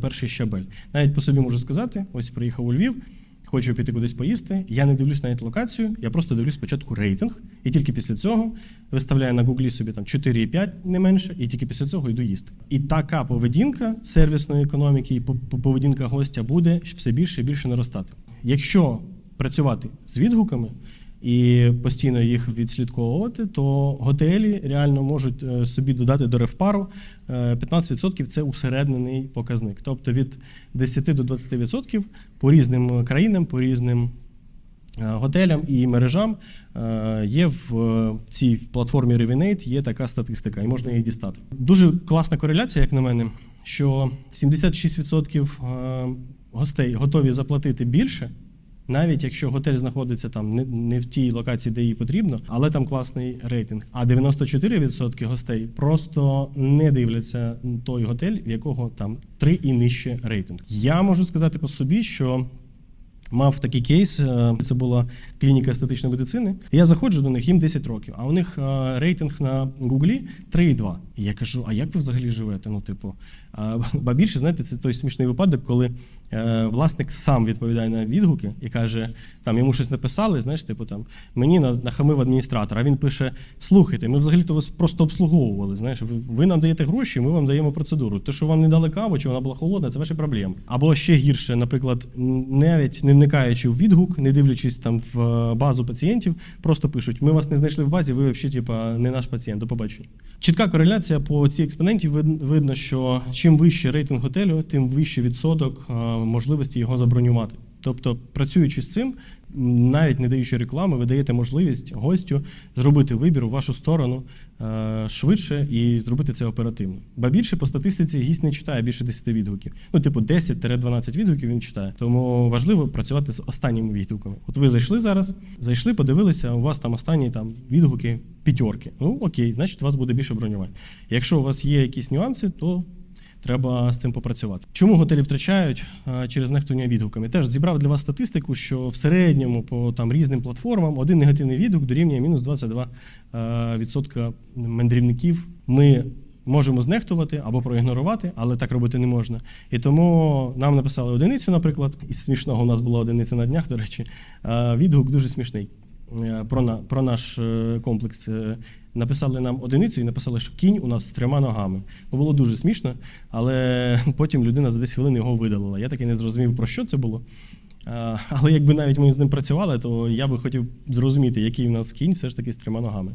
перший щабель. Навіть по собі можу сказати: ось приїхав у Львів. Хочу піти кудись поїсти. Я не дивлюсь навіть локацію, я просто дивлюсь спочатку рейтинг, і тільки після цього виставляю на гуглі собі там 4,5 не менше, і тільки після цього йду їсти. І така поведінка сервісної економіки і по- по- поведінка гостя буде все більше і більше наростати. Якщо працювати з відгуками і постійно їх відслідковувати, то готелі реально можуть е, собі додати до ревпару е, 15% це усереднений показник. Тобто від 10 до 20% по різним країнам, по різним е, готелям і мережам е, є в е, цій платформі Revinate є така статистика, і можна її дістати. Дуже класна кореляція, як на мене, що 76% е, гостей готові заплатити більше. Навіть якщо готель знаходиться там не, не в тій локації, де їй потрібно, але там класний рейтинг. А 94% гостей просто не дивляться той готель, в якого там 3 і нижче рейтинг. Я можу сказати по собі, що мав такий кейс. е, Це була клініка естетичної медицини. Я заходжу до них, їм 10 років, а у них е, рейтинг на Гуглі 3,2. І я кажу: а як ви взагалі живете? Ну, типу, ба більше, знаєте, це той смішний випадок, коли власник сам відповідає на відгуки і каже: там йому щось написали, знаєш, типу там мені на- нахамив адміністратор. А він пише: Слухайте, ми взагалі-то вас просто обслуговували. Знаєш, ви, нам даєте гроші, ми вам даємо процедуру. Те, що вам не дали каву, чи вона була холодна, це ваші проблеми. Або ще гірше, наприклад, навіть не вникаючи в відгук, не дивлячись там в е, базу пацієнтів, просто пишуть: ми вас не знайшли в базі, ви взагалі, типа, не наш пацієнт. До побачення. Чітка кореляція по цій експоненті вид- видно, що чим вищий рейтинг готелю, тим вищий відсоток е, можливості його забронювати. Тобто, працюючи з цим, навіть не даючи реклами, ви даєте можливість гостю зробити вибір у вашу сторону е, швидше і зробити це оперативно. Ба більше по статистиці гість не читає більше 10 відгуків. Ну, типу, 10-12 відгуків він читає. Тому важливо працювати з останніми відгуками. От ви зайшли зараз, зайшли, подивилися, у вас там останні там відгуки п'ятерки. Ну окей, значить у вас буде більше бронювань. Якщо у вас є якісь нюанси, то Треба з цим попрацювати. Чому готелі втрачають через нехтування відгуками? Теж зібрав для вас статистику, що в середньому по там різним платформам один негативний відгук дорівнює мінус 22 а, відсотка мандрівників. Ми можемо знехтувати або проігнорувати, але так робити не можна. І тому нам написали одиницю, наприклад, із смішного у нас була одиниця на днях, до речі. Відгук дуже смішний. Е, Про, на, про наш е, комплекс Е, написали нам одиницю і написали, що кінь у нас з трьома ногами. Ну, було дуже смішно, але потім людина за 10 хвилин його видалила. Я так і не зрозумів, про що це було. Але якби навіть ми з ним працювали, то я би хотів зрозуміти, який у нас кінь все ж таки з трьома ногами.